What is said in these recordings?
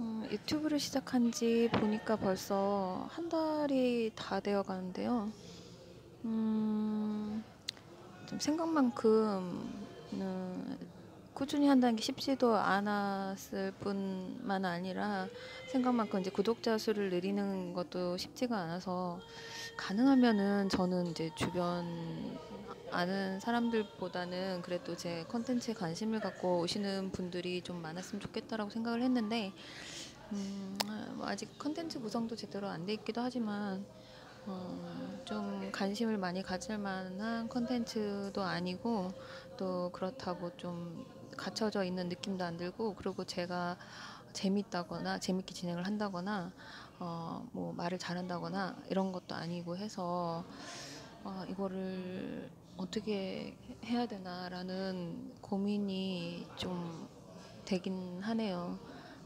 음, 유튜브를 시작한 지 보니까 벌써 한 달이 다 되어 가는데요. 음, 좀 생각만큼 음, 꾸준히 한다는 게 쉽지도 않았을 뿐만 아니라 생각만큼 이제 구독자 수를 늘리는 것도 쉽지가 않아서 가능하면은 저는 이제 주변 아는 사람들보다는 그래도 제 컨텐츠에 관심을 갖고 오시는 분들이 좀 많았으면 좋겠다라고 생각을 했는데 음, 뭐 아직 컨텐츠 구성도 제대로 안 돼 있기도 하지만 어, 좀 관심을 많이 가질 만한 컨텐츠도 아니고 또 그렇다고 좀 갇혀져 있는 느낌도 안 들고 그리고 제가 재밌다거나 재밌게 진행을 한다거나 어, 뭐 말을 잘한다거나 이런 것도 아니고 해서 어, 이거를 어떻게 해야 되나라는 고민이 좀 되긴 하네요.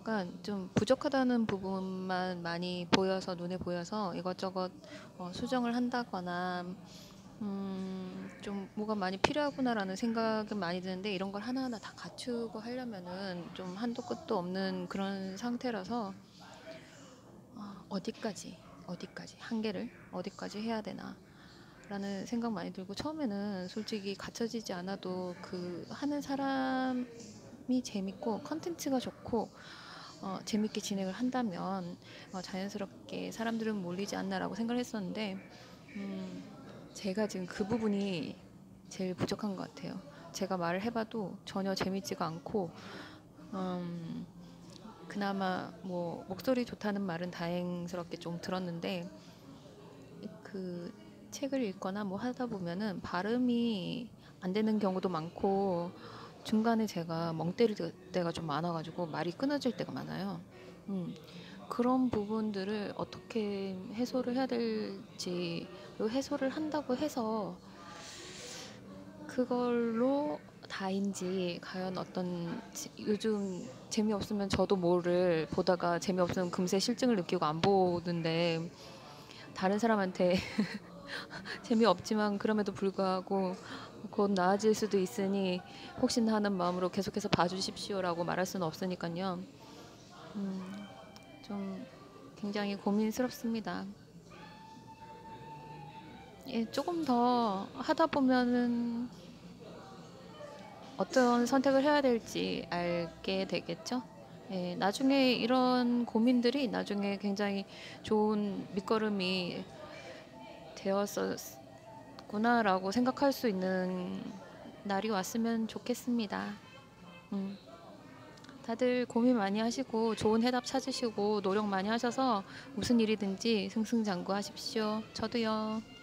그러니까 좀 부족하다는 부분만 많이 보여서 눈에 보여서 이것저것 어, 수정을 한다거나 음, 좀 뭐가 많이 필요하구나라는 생각은 많이 드는데 이런 걸 하나하나 다 갖추고 하려면은 좀 한도 끝도 없는 그런 상태라서 어, 어디까지 어디까지 한계를 어디까지 해야 되나 라는 생각 많이 들고 처음에는 솔직히 갖춰지지 않아도 그 하는 사람이 재밌고 컨텐츠가 좋고 어, 재밌게 진행을 한다면 어, 자연스럽게 사람들은 몰리지 않나라고 생각을 했었는데 음, 제가 지금 그 부분이 제일 부족한 것 같아요. 제가 말을 해봐도 전혀 재밌지가 않고 음, 그나마 뭐 목소리 좋다는 말은 다행스럽게 좀 들었는데 그 책을 읽거나 뭐 하다 보면은 발음이 안 되는 경우도 많고 중간에 제가 멍 때릴 때가 좀 많아가지고 말이 끊어질 때가 많아요. 음, 그런 부분들을 어떻게 해소를 해야 될지 해소를 한다고 해서 그걸로 다인지 과연 어떤 지- 요즘 재미없으면 저도 모를 보다가 재미없으면 금세 실증을 느끼고 안 보는데 다른 사람한테 재미없지만 그럼에도 불구하고 곧 나아질 수도 있으니 혹시나 하는 마음으로 계속해서 봐주십시오라고 말할 수는 없으니까요. 음, 좀 굉장히 고민스럽습니다. 예, 조금 더 하다 보면은 어떤 선택을 해야 될지 알게 되겠죠. 예, 나중에 이런 고민들이 나중에 굉장히 좋은 밑거름이 되었었구나라고 생각할 수 있는 날이 왔으면 좋겠습니다. 음. 다들 고민 많이 하시고 좋은 해답 찾으시고 노력 많이 하셔서 무슨 일이든지 승승장구 하십시오. 저도요.